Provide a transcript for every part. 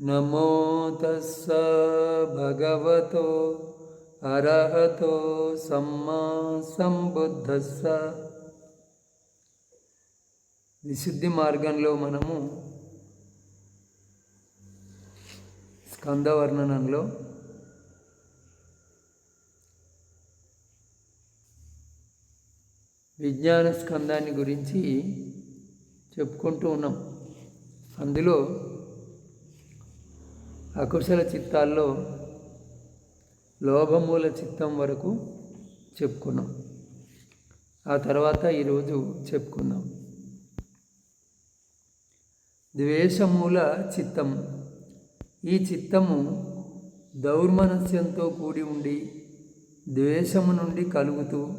నమో తస్స భగవతో అర్హతో సమ్మా సంబుద్ధస్స. విశుద్ధి మార్గంలో మనము స్కందవర్ణనంలో విజ్ఞాన స్కందాన్ని గురించి చెప్పుకుంటూ ఉన్నాం. అందులో అకుశల చిత్తాల్లో లోభమూల చిత్తం వరకు చెప్పుకున్నాం. ఆ తర్వాత ఈరోజు చెప్పుకుందాం. ద్వేషమూల చిత్తం. ఈ చిత్తము దౌర్మనస్యంతో కూడి ఉండి ద్వేషము నుండి కలుగుతూ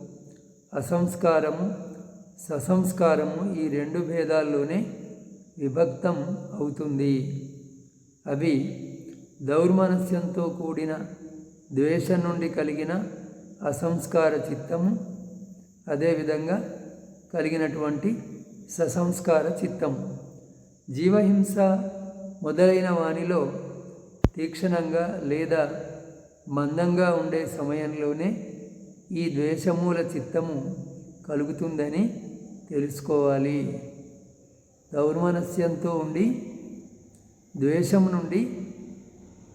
అసంస్కారము ససంస్కారము ఈ రెండు భేదాల్లోనే విభక్తం అవుతుంది. అవి దౌర్మనస్యంతో కూడిన ద్వేషం నుండి కలిగిన అసంస్కార చిత్తము అదేవిధంగా కలిగినటువంటి ససంస్కార చిత్తము. జీవహింస మొదలైన వానిలో తీక్షణంగా లేదా మందంగా ఉండే సమయంలోనే ఈ ద్వేషమూల చిత్తము కలుగుతుందని తెలుసుకోవాలి. దౌర్మనస్యంతో ఉండి ద్వేషం నుండి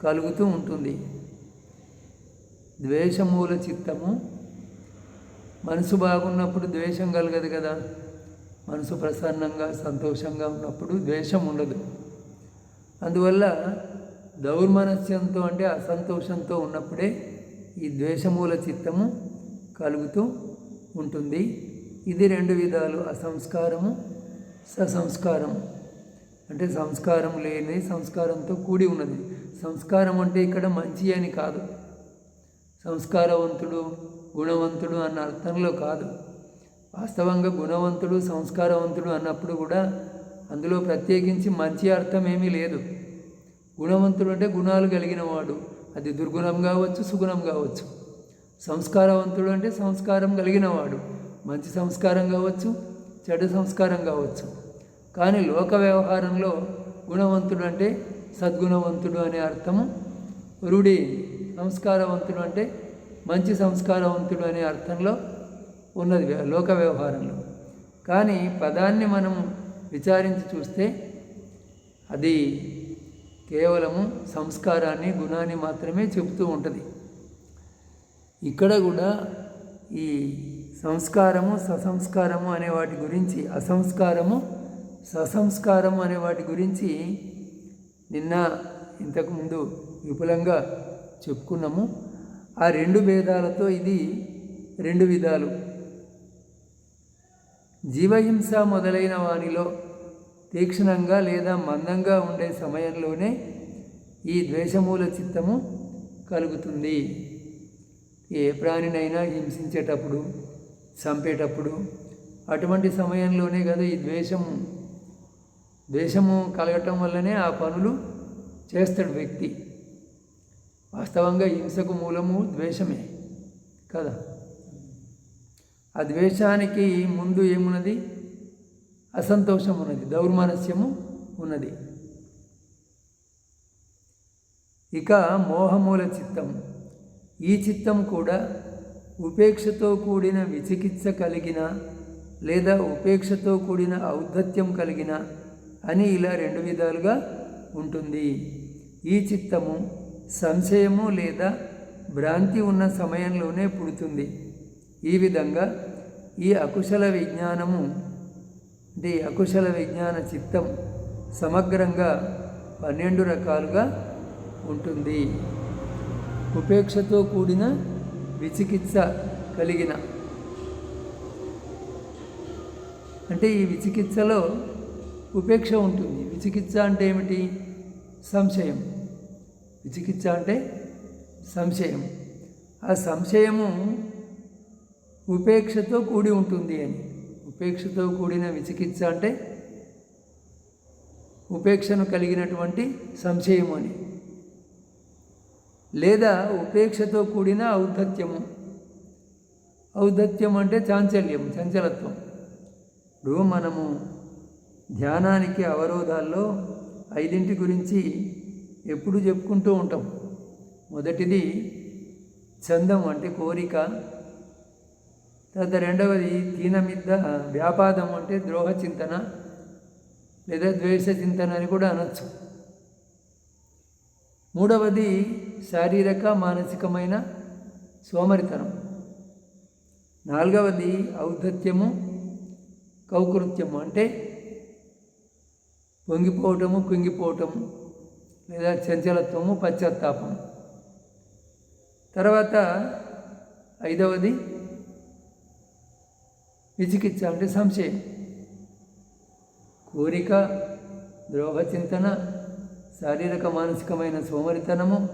కలుగుతూ ఉంటుంది. ద్వేషమూల చిత్తము. మనసు బాగున్నప్పుడు ద్వేషం కలగదు కదా. మనసు ప్రసన్నంగా సంతోషంగా ఉన్నప్పుడు ద్వేషం ఉండదు. అందువల్ల దౌర్మనస్యంతో అంటే అసంతోషంతో ఉన్నప్పుడే ఈ ద్వేషమూల చిత్తము కలుగుతూ ఉంటుంది. ఇది రెండు విధాలు అసంస్కారము ససంస్కారము అంటే సంస్కారం లేని సంస్కారంతో కూడి ఉన్నది. సంస్కారం అంటే ఇక్కడ మంచి అని కాదు. సంస్కారవంతుడు గుణవంతుడు అన్న అర్థంలో కాదు. వాస్తవంగా గుణవంతుడు సంస్కారవంతుడు అన్నప్పుడు కూడా అందులో ప్రత్యేకించి మంచి అర్థం ఏమీ లేదు. గుణవంతుడు అంటే గుణాలు కలిగిన వాడు. అది దుర్గుణం కావచ్చు సుగుణం కావచ్చు. సంస్కారవంతుడు అంటే సంస్కారం కలిగిన వాడు. మంచి సంస్కారం కావచ్చు చెడు సంస్కారం కావచ్చు. కానీ లోక వ్యవహారంలో గుణవంతుడు అంటే సద్గుణవంతుడు అనే అర్థము. రుడి సంస్కారవంతుడు అంటే మంచి సంస్కారవంతుడు అనే అర్థంలో ఉన్నది లోక వ్యవహారంలో. కానీ పదాన్ని మనం విచారించి చూస్తే అది కేవలము సంస్కారాన్ని గుణాన్ని మాత్రమే చెబుతూ ఉంటుంది. ఇక్కడ కూడా ఈ సంస్కారము ససంస్కారము అనే వాటి గురించి అసంస్కారము ససంస్కారము అనే వాటి గురించి నిన్న ఇంతకుముందు విపులంగా చెప్పుకున్నాము. ఆ రెండు భేదాలతో ఇది రెండు విధాలు. జీవహింస మొదలైన వానిలో తీక్షణంగా లేదా మందంగా ఉండే సమయంలోనే ఈ ద్వేషమూల చిత్తము కలుగుతుంది. ఏ ప్రాణినైనా హింసించేటప్పుడు చంపేటప్పుడు అటువంటి సమయంలోనే కదా ఈ ద్వేషము ద్వేషము కలగటం వల్లనే ఆ పనులు చేస్తాడు వ్యక్తి. వాస్తవంగా హింసకు మూలము ద్వేషమే కదా? ఆ ద్వేషానికి ముందు ఏమున్నది? అసంతోషం ఉన్నది దౌర్మానస్యము ఉన్నది. ఇక మోహమూల చిత్తం. ఈ చిత్తం కూడా ఉపేక్షతో కూడిన విచికిత్స కలిగిన లేదా ఉపేక్షతో కూడిన ఔద్ధత్యం కలిగిన అని ఇలా రెండు విధాలుగా ఉంటుంది. ఈ చిత్తము సంశయము లేదా భ్రాంతి ఉన్న సమయంలోనే పుడుతుంది. ఈ విధంగా ఈ అకుశల విజ్ఞానము అంటే ఈ అకుశల విజ్ఞాన చిత్తం సమగ్రంగా పన్నెండు రకాలుగా ఉంటుంది. ఉపేక్షతో కూడిన విచికిత్స కలిగిన అంటే ఈ విచికిత్సలో ఉపేక్ష ఉంటుంది. విచికిత్స అంటే ఏమిటి? సంశయం. విచికిత్స అంటే సంశయం. ఆ సంశయము ఉపేక్షతో కూడి ఉంటుంది అని. ఉపేక్షతో కూడిన విచికిత్స అంటే ఉపేక్షను కలిగినటువంటి సంశయం అని. లేదా ఉపేక్షతో కూడిన ఔద్ధత్యము. ఔద్ధత్యం అంటే చాంచల్యం చంచలత్వం. ఇప్పుడు మనము ధ్యానానికి అవరోధాల్లో ఐదింటి గురించి ఎప్పుడు చెప్పుకుంటూ ఉంటాం. మొదటిది చందం అంటే కోరిక. తర్వాత రెండవది దీనమిద్ద వ్యాపాదం అంటే ద్రోహ చింతన లేదా ద్వేష చింతన అని కూడా అనొచ్చు. మూడవది శారీరక మానసికమైన సోమరితనం. నాలుగవది ఔద్ధత్యము కౌకృత్యము అంటే పొంగిపోవటము కుంగిపోవటము లేదా చంచలత్వము పశ్చాత్తాపం. తర్వాత ఐదవది విచికిత్స అంటే సంశయం. కోరిక ద్రోహ చింతన శారీరక మానసికమైన సోమరితనము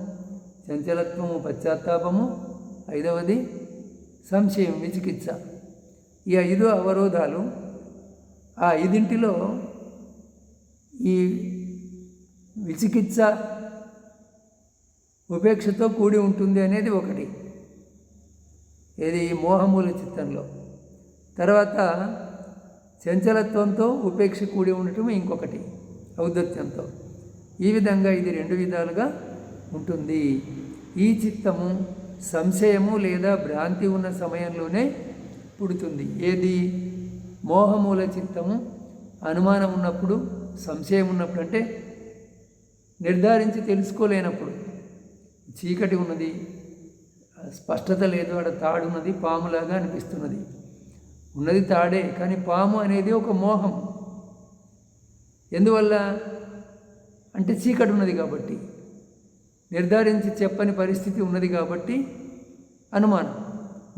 చంచలత్వము పశ్చాత్తాపము. ఐదవది సంశయం విచికిత్స. ఈ ఐదు అవరోధాలు ఆ ఐదింటిలో ఈ విచికిత్స ఉపేక్షతో కూడి ఉంటుంది అనేది ఒకటి. ఇది మోహమూల చిత్తంలో తర్వాత చంచలత్వంతో ఉపేక్ష కూడి ఉండటం ఇంకొకటి ఔద్ధత్యంతో. ఈ విధంగా ఇది రెండు విధాలుగా ఉంటుంది. ఈ చిత్తము సంశయము లేదా భ్రాంతి ఉన్న సమయంలోనే పుడుతుంది. ఏది? మోహమూల చిత్తము అనుమానం ఉన్నప్పుడు సంశయం ఉన్నప్పుడు అంటే నిర్ధారించి తెలుసుకోలేనప్పుడు. చీకటి ఉన్నది స్పష్టత లేదు ఆడ తాడు ఉన్నది పాములాగా అనిపిస్తున్నది. ఉన్నది తాడే కానీ పాము అనేది ఒక మోహం. ఎందువల్ల? అంటే చీకటి ఉన్నది కాబట్టి. నిర్ధారించి చెప్పని పరిస్థితి ఉన్నది కాబట్టి అనుమానం.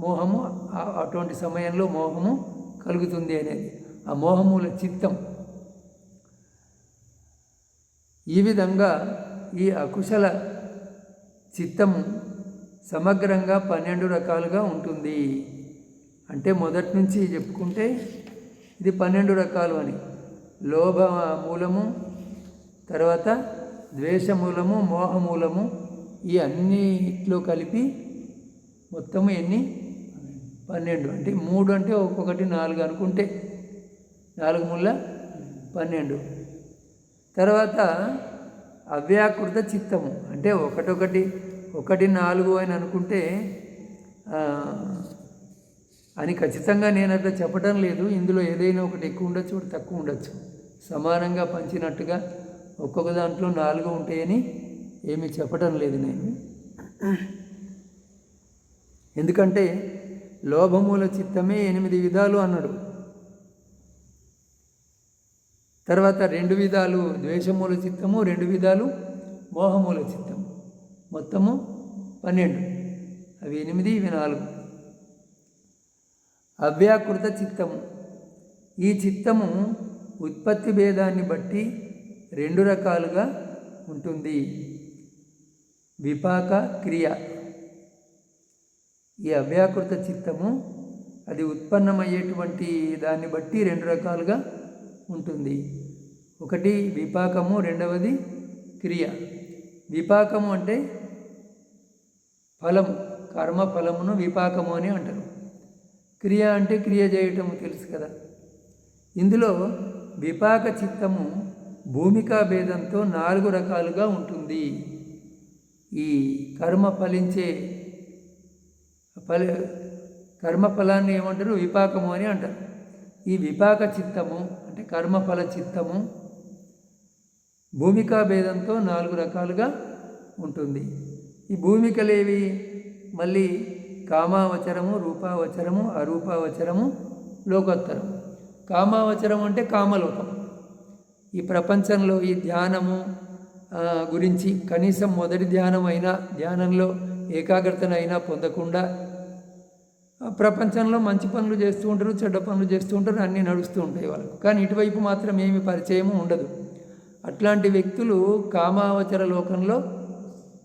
మోహము అటువంటి సమయంలో మోహము కలుగుతుంది అనేది. ఆ మోహముల చిత్తం. ఈ విధంగా ఈ అకుశల చిత్తము సమగ్రంగా పన్నెండు రకాలుగా ఉంటుంది. అంటే మొదటి నుంచి చెప్పుకుంటే ఇది పన్నెండు రకాలు అని. లోభ మూలము తర్వాత ద్వేష మూలము మోహ మూలము ఈ అన్నిట్లో కలిపి మొత్తము ఎన్ని? పన్నెండు. అంటే మూడు అంటే ఒక్కొక్కటి నాలుగు అనుకుంటే. నాలుగు ముళ్ళ పన్నెండు. తర్వాత అవ్యాకృత చిత్తము. అంటే ఒకటొకటి ఒకటి నాలుగు అని అనుకుంటే అని ఖచ్చితంగా నేను అట్లా చెప్పడం లేదు. ఇందులో ఏదైనా ఒకటి ఎక్కువ ఉండొచ్చు ఒకటి తక్కువ ఉండొచ్చు. సమానంగా పంచినట్టుగా ఒక్కొక్క దాంట్లో నాలుగు ఉంటాయని ఏమీ చెప్పడం లేదు నేను. ఎందుకంటే లోభమూల చిత్తమే ఎనిమిది విధాలు అన్నాడు. తర్వాత రెండు విధాలు ద్వేషమూల చిత్తము రెండు విధాలు మోహమూల చిత్తము. మొత్తము పన్నెండు. అవి ఎనిమిది ఇవి నాలుగు. అవ్యాకృత చిత్తము. ఈ చిత్తము ఉత్పత్తి భేదాన్ని బట్టి రెండు రకాలుగా ఉంటుంది. విపాక క్రియ. ఈ అవ్యాకృత చిత్తము అది ఉత్పన్నమయ్యేటువంటి దాన్ని బట్టి రెండు రకాలుగా ఉంటుంది. ఒకటి విపాకము రెండవది క్రియ. విపాకము అంటే ఫలము కర్మ ఫలమును విపాకము అని అంటారు. క్రియ అంటే క్రియ చేయటం తెలుసు కదా. ఇందులో విపాక చిత్తము భూమికా భేదంతో నాలుగు రకాలుగా ఉంటుంది. ఈ కర్మ ఫలించే ఫల కర్మ ఫలాన్ని ఏమంటారు? విపాకము అని అంటారు. ఈ విపాక చిత్తము అంటే కర్మఫల చిత్తము భూమికా భేదంతో నాలుగు రకాలుగా ఉంటుంది. ఈ భూమికలేవి మళ్ళీ కామావచరము రూపావచరము అరూపావచరము లోకోత్తరం. కామావచరం అంటే కామలోకం. ఈ ప్రపంచంలో ఈ ధ్యానము గురించి కనీసం మొదటి ధ్యానం అయినా ధ్యానంలో ఏకాగ్రతనైనా పొందకుండా ప్రపంచంలో మంచి పనులు చేస్తూ ఉంటారు చెడ్డ పనులు చేస్తూ ఉంటారు అన్నీ నడుస్తూ ఉంటాయి వాళ్ళకు. కానీ ఇటువైపు మాత్రం ఏమి పరిచయము ఉండదు. అట్లాంటి వ్యక్తులు కామావచర లోకంలో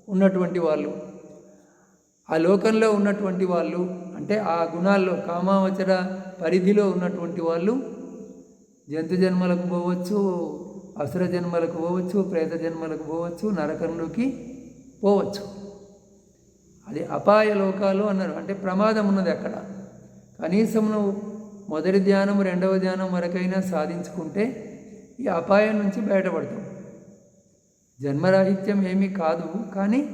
ఉన్నటువంటి వాళ్ళు. ఆ లోకంలో ఉన్నటువంటి వాళ్ళు అంటే ఆ గుణాల్లో కామావచర పరిధిలో ఉన్నటువంటి వాళ్ళు జంతు జన్మలకు పోవచ్చు అసుర జన్మలకు పోవచ్చు ప్రేత జన్మలకు పోవచ్చు నరకంలోకి పోవచ్చు. అది అపాయ లోకాలు అన్నారు. అంటే ప్రమాదం ఉన్నది అక్కడ. కనీసం నువ్వు మొదటి ధ్యానం రెండవ ధ్యానం వరకైనా సాధించుకుంటే ఈ అపాయం నుంచి బయటపడతాం జన్మరాహిత్యం ఏమీ కాదు. కానీ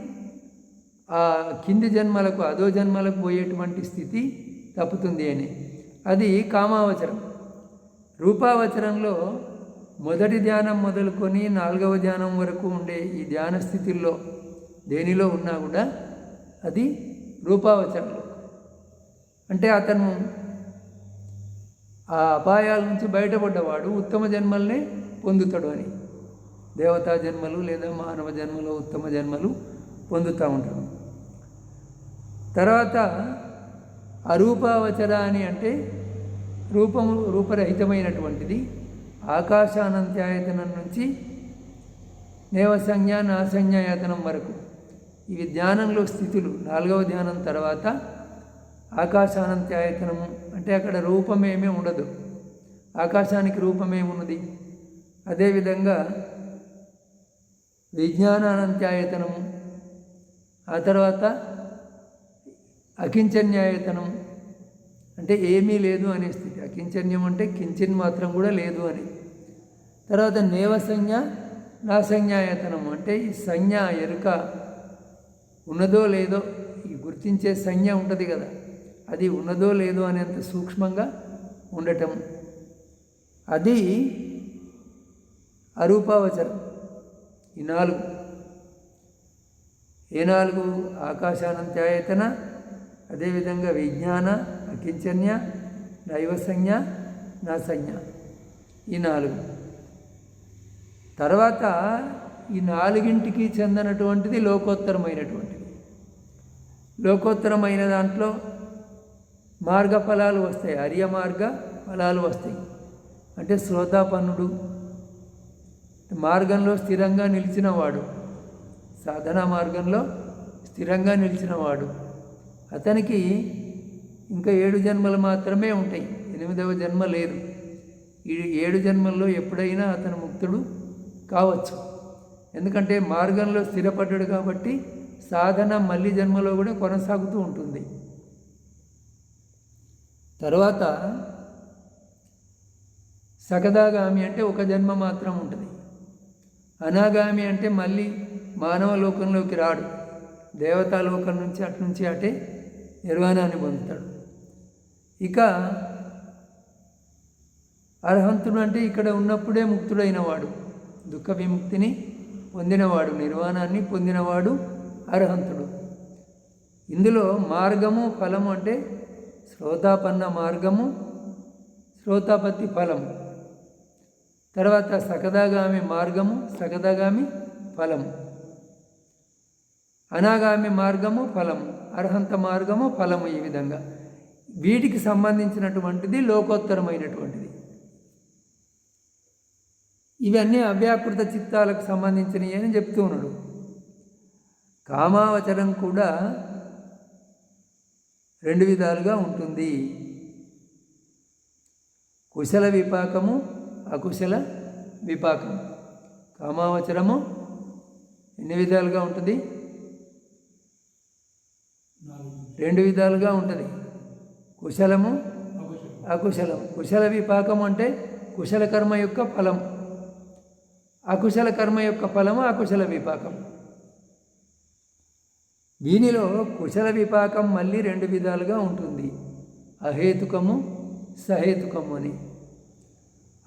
ఆ కింది జన్మలకు అదో జన్మలకు పోయేటువంటి స్థితి తప్పుతుంది అని. అది కామావచరం రూపావచరంలో మొదటి ధ్యానం మొదలుకొని నాలుగవ ధ్యానం వరకు ఉండే ఈ ధ్యాన స్థితిల్లో దేనిలో ఉన్నా కూడా అది రూపావచరంలో అంటే అతను ఆ అపాయాల నుంచి బయటపడ్డవాడు ఉత్తమ జన్మల్నే పొందుతాడు అని. దేవతా జన్మలు లేదా మానవ జన్మలు ఉత్తమ జన్మలు పొందుతూ ఉంటాడు. తర్వాత అరూపావచర అని అంటే రూపము రూపరహితమైనటువంటిది. ఆకాశానంత్యాయతనం నుంచి నేవసంజ్ఞ నాసంజ్ఞాయతనం వరకు. ఇవి ధ్యానంలో స్థితులు. నాలుగవ ధ్యానం తర్వాత ఆకాశానంత్యాయతనము అంటే అక్కడ రూపమేమీ ఉండదు. ఆకాశానికి రూపమేమున్నది? అదేవిధంగా విజ్ఞానానంత్యాయతనము ఆ తర్వాత అకించన్యాయతనం. అంటే ఏమీ లేదు అనే స్థితి. అకించన్యం అంటే కించిన్ మాత్రం కూడా లేదు అని. తర్వాత నేవసంజ్ఞ నాసంజ్ఞాయతనం. అంటే ఈ సంజ్ఞ ఎరుక ఉన్నదో లేదో ఈ గుర్తించే సంజ్ఞ ఉంటుంది కదా. అది ఉన్నదో లేదో అనేంత సూక్ష్మంగా ఉండటం. అది అరూపావచరం ఈ నాలుగు. ఏ నాలుగు? ఆకాశానంత్యాయతన అదేవిధంగా విజ్ఞాన అకించన్య దైవసంజ్ఞ నా సంజ్ఞ ఈ నాలుగు. తర్వాత ఈ నాలుగింటికి చెందినటువంటిది లోకోత్తరమైనటువంటి లోకోత్తరమైన దాంట్లో మార్గ ఫలాలు వస్తాయి. అర్య మార్గ ఫలాలు వస్తాయి. అంటే శ్రోతాపన్నుడు మార్గంలో స్థిరంగా నిలిచినవాడు. సాధనా మార్గంలో స్థిరంగా నిలిచినవాడు. అతనికి ఇంకా ఏడు జన్మలు మాత్రమే ఉంటాయి. ఎనిమిదవ జన్మ లేదు. ఈ ఏడు జన్మల్లో ఎప్పుడైనా అతను ముక్తుడు కావచ్చు. ఎందుకంటే మార్గంలో స్థిరపడ్డాడు కాబట్టి సాధన మళ్ళీ జన్మలో కూడా కొనసాగుతూ ఉంటుంది. తర్వాత సగదాగామి అంటే ఒక జన్మ మాత్రం ఉంటుంది. అనాగామి అంటే మళ్ళీ మానవ లోకంలోకి రాడు. దేవతాలోకం నుంచి అటు నుంచి అటే నిర్వాణాన్ని పొందుతాడు. ఇక అర్హంతుడు అంటే ఇక్కడ ఉన్నప్పుడే ముక్తుడైనవాడు. దుఃఖ విముక్తిని పొందినవాడు నిర్వాణాన్ని పొందినవాడు అర్హంతుడు. ఇందులో మార్గము ఫలము అంటే శ్రోతాపన్న మార్గము శ్రోతాపత్తి ఫలము. తర్వాత సకదాగామి మార్గము సకదాగామి ఫలము. అనాగామి మార్గము ఫలము. అర్హంత మార్గము ఫలము ఈ విధంగా. వీటికి సంబంధించినటువంటిది లోకోత్తరమైనటువంటిది. ఇవన్నీ అవ్యాకృత చిత్తాలకు సంబంధించినవి అని చెప్తూ ఉన్నాడు. కామావచరం కూడా రెండు విధాలుగా ఉంటుంది. కుశల విపాకము అకుశల విపాకము. కామావచరము ఎన్ని విధాలుగా ఉంటుంది? రెండు విధాలుగా ఉంటుంది. కుశలము అకుశలం కుశల విపాకం అంటే కుశల కర్మ యొక్క ఫలం అకుశల కర్మ యొక్క ఫలము అకుశల విపాకం దీనిలో కుశల విపాకం మళ్ళీ రెండు విధాలుగా ఉంటుంది. అహేతుకము సహేతుకము అని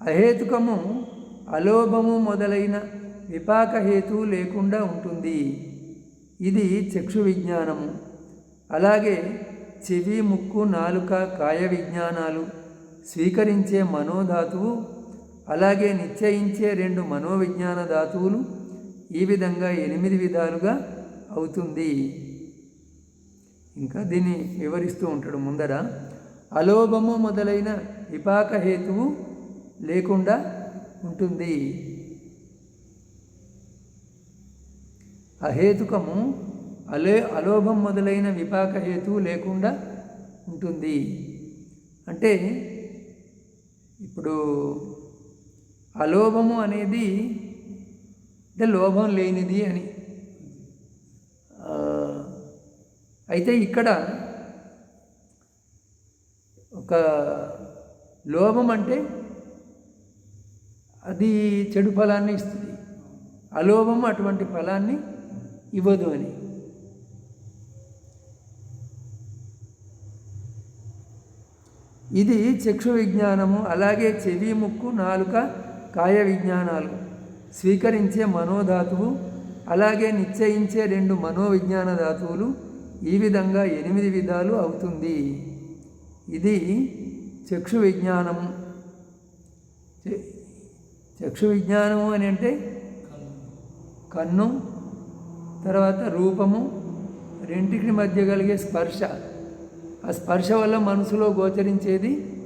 అహేతుకము అలోభము మొదలైన విపాక హేతు లేకుండా ఉంటుంది. ఇది చక్షు విజ్ఞానము. అలాగే చెవి ముక్కు నాలుక కాయ విజ్ఞానాలు స్వీకరించే మనోధాతువు అలాగే నిశ్చయించే రెండు మనోవిజ్ఞాన ధాతువులు ఈ విధంగా ఎనిమిది విధాలుగా అవుతుంది. ఇంకా దీన్ని వివరిస్తూ ఉంటాడు ముందర. అలోభము మొదలైన విపాక హేతువు లేకుండా ఉంటుంది. అహేతుకము అలే అలోభం మొదలైన విపాక హేతువు లేకుండా ఉంటుంది. అంటే ఇప్పుడు అలోభము అనేది అంటే లోభం లేనిది అని ఆ, అయితే ఇక్కడ ఒక లోభం అంటే అది చెడు ఫలాన్ని ఇస్తుంది. అలోభం అటువంటి ఫలాన్ని ఇవ్వదు అని. ఇది చక్షు విజ్ఞానము అలాగే చెవి ముక్కు నాలుక కాయ విజ్ఞానాలు. స్వీకరించే మనోధాతువు అలాగే నిశ్చయించే రెండు మనోవిజ్ఞాన ధాతువులు ఈ విధంగా ఎనిమిది విధాలు అవుతుంది. ఇది చక్షు విజ్ఞానము. చక్షు విజ్ఞానము అని అంటే కన్ను తర్వాత రూపము రెంటికి మధ్య కలిగే స్పర్శ. ఆ స్పర్శ వల్ల మనసులో గోచరించేది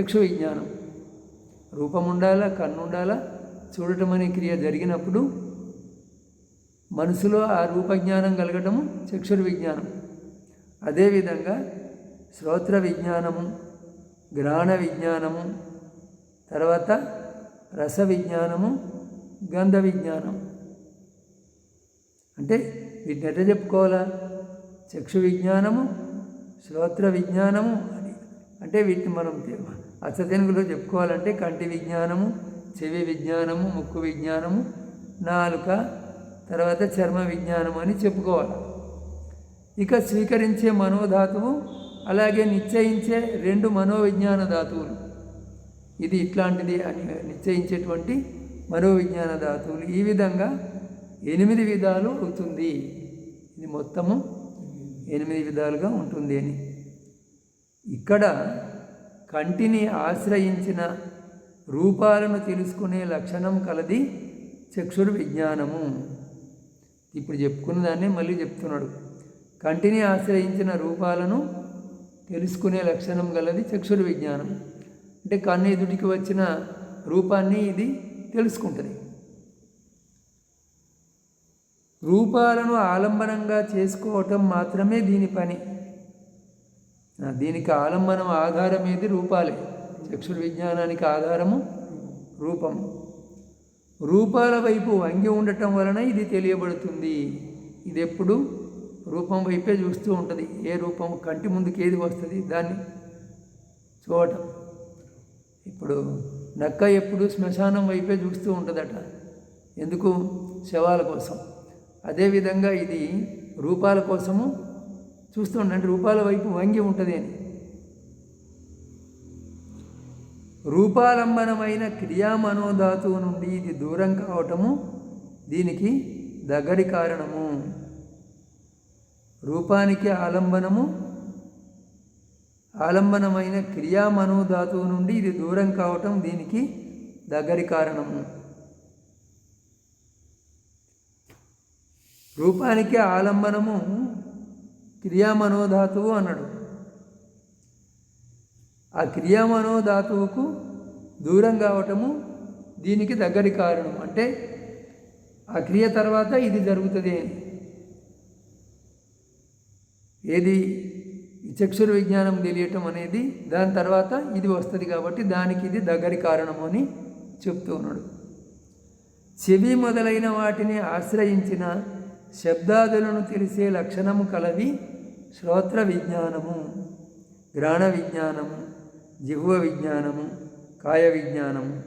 చక్షు విజ్ఞానం. రూపం ఉండాలా కన్ను ఉండాలా చూడటం అనే క్రియ జరిగినప్పుడు మనసులో ఆ రూపజ్ఞానం కలగటము చక్షుర విజ్ఞానం. అదేవిధంగా శ్రోత్ర విజ్ఞానము గ్రహణ విజ్ఞానము తర్వాత రస విజ్ఞానము గంధ విజ్ఞానం. అంటే వీటిని ఎట్లా చెప్పుకోవాలా? చక్షు విజ్ఞానము శ్రోత్ర విజ్ఞానము అని. అంటే వీటిని మనం తె- చెప్పుకోవాలంటే కంటి విజ్ఞానము చెవి విజ్ఞానము ముక్కు విజ్ఞానము నాలుక తర్వాత చర్మ విజ్ఞానం అని చెప్పుకోవాలి. ఇక స్వీకరించే మనోధాతువు అలాగే నిశ్చయించే రెండు మనోవిజ్ఞాన ధాతువులు. ఇది ఇట్లాంటిది అని నిశ్చయించేటువంటి మనోవిజ్ఞాన ధాతువులు. ఈ విధంగా ఎనిమిది విధాలు అవుతుంది. ఇది మొత్తము ఎనిమిది విధాలుగా ఉంటుంది అని. ఇక్కడ కంటిని ఆశ్రయించిన రూపాలను తెలుసుకునే లక్షణం కలది చక్షుర్ విజ్ఞానము ఇప్పుడు చెప్పుకున్న దాన్నే మళ్ళీ చెప్తున్నాడు. కంటిని ఆశ్రయించిన రూపాలను తెలుసుకునే లక్షణం గలది చక్షుర విజ్ఞానం. అంటే కన్ను ఎదుటికి వచ్చిన రూపాన్ని ఇది తెలుసుకుంటుంది. రూపాలను ఆలంబనంగా చేసుకోవటం మాత్రమే దీని పని. దీనికి ఆలంబనం ఆధారం ఏది రూపాలే. చక్షుర విజ్ఞానానికి ఆధారము రూపము రూపాల వైపు వంగి ఉండటం వలన ఇది తెలియబడుతుంది. ఇది ఎప్పుడు రూపం వైపే చూస్తూ ఉంటుంది. ఏ రూపం? కంటి ముందుకు ఏది వస్తుంది? దాన్ని చూడటం. ఇప్పుడు నక్క ఎప్పుడు శ్మశానం వైపే చూస్తూ ఉంటుందట. ఎందుకు? శవాల కోసం. అదేవిధంగా ఇది రూపాల కోసము చూస్తూ ఉంటుంది అంటే రూపాల వైపు వంగి ఉంటుంది అని. రూపాలంబనమైన క్రియామనోధాతువు నుండి ఇది దూరం కావటము దీనికి దగ్గరి కారణము. రూపానికి ఆలంబనము ఆలంబనమైన క్రియామనోధాతువు నుండి ఇది దూరం కావటం దీనికి దగ్గరి కారణము. రూపానికి ఆలంబనము క్రియామనోధాతువు అన్నాడు ఆ క్రియామనోధాతువుకు దూరం కావటము దీనికి దగ్గరి కారణం. అంటే ఆ క్రియ తర్వాత ఇది జరుగుతుంది ఏది చక్షుర విజ్ఞానం తెలియటం అనేది దాని తర్వాత ఇది వస్తుంది కాబట్టి దానికి ఇది దగ్గరి కారణము అని చెప్తూ ఉన్నాడు. చెవి మొదలైన వాటిని ఆశ్రయించిన శబ్దాదులను తెలిసే లక్షణము కలవి శ్రోత్ర విజ్ఞానము గ్రాణ విజ్ఞానము. జిహ్వ విజ్ఞానము కాయ విజ్ఞానము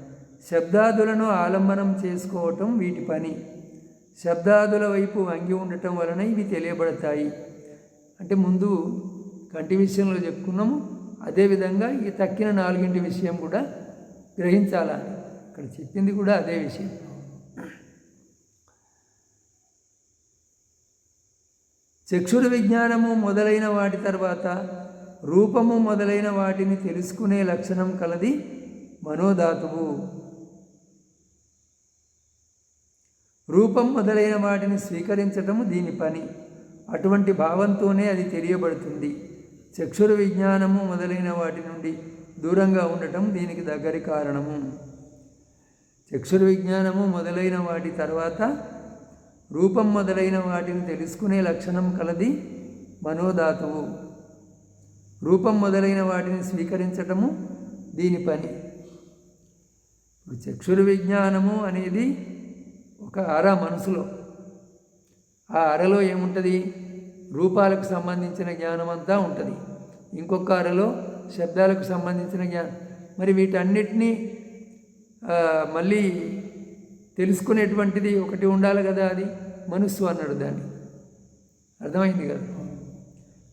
శబ్దాదులను ఆలంబనం చేసుకోవటం వీటి పని. శబ్దాదుల వైపు వంగి ఉండటం వలన ఇవి తెలియబడతాయి. అంటే ముందు కంటి విషయంలో చెప్పుకున్నాము అదేవిధంగా ఈ తక్కిన నాలుగింటి విషయం కూడా గ్రహించాలని ఇక్కడ చెప్పింది కూడా అదే విషయం. చక్షుర విజ్ఞానము మొదలైన వాటి తర్వాత రూపము మొదలైన వాటిని తెలుసుకునే లక్షణం కలది మనోధాతువు. రూపం మొదలైన వాటిని స్వీకరించటము దీని పని. అటువంటి భావంతోనే అది తెలియబడుతుంది. చక్షుర విజ్ఞానము మొదలైన వాటి నుండి దూరంగా ఉండటం దీనికి దగ్గరి కారణము. చక్షుర విజ్ఞానము మొదలైన వాటి తర్వాత రూపం మొదలైన వాటిని తెలుసుకునే లక్షణం కలది మనోధాతువు. రూపం మొదలైన వాటిని స్వీకరించటము దీని పని. చక్షురు విజ్ఞానము అనేది ఒక అర మనసులో. ఆ అరలో ఏముంటుంది? రూపాలకు సంబంధించిన జ్ఞానం అంతా ఉంటుంది. ఇంకొక అరలో శబ్దాలకు సంబంధించిన జ్ఞానం మరి వీటన్నిటినీ మళ్ళీ తెలుసుకునేటువంటిది ఒకటి ఉండాలి కదా అది? మనస్సు అన్నాడు దాన్ని. అర్థమైంది కదా?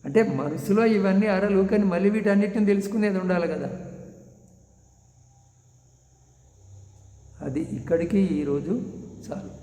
అంటే మనసులో ఇవన్నీ అరలు కానీ మళ్ళీ వీటన్నిటిని తెలుసుకునేది ఉండాలి కదా. అది ఇక్కడికి ఈరోజు చాలు.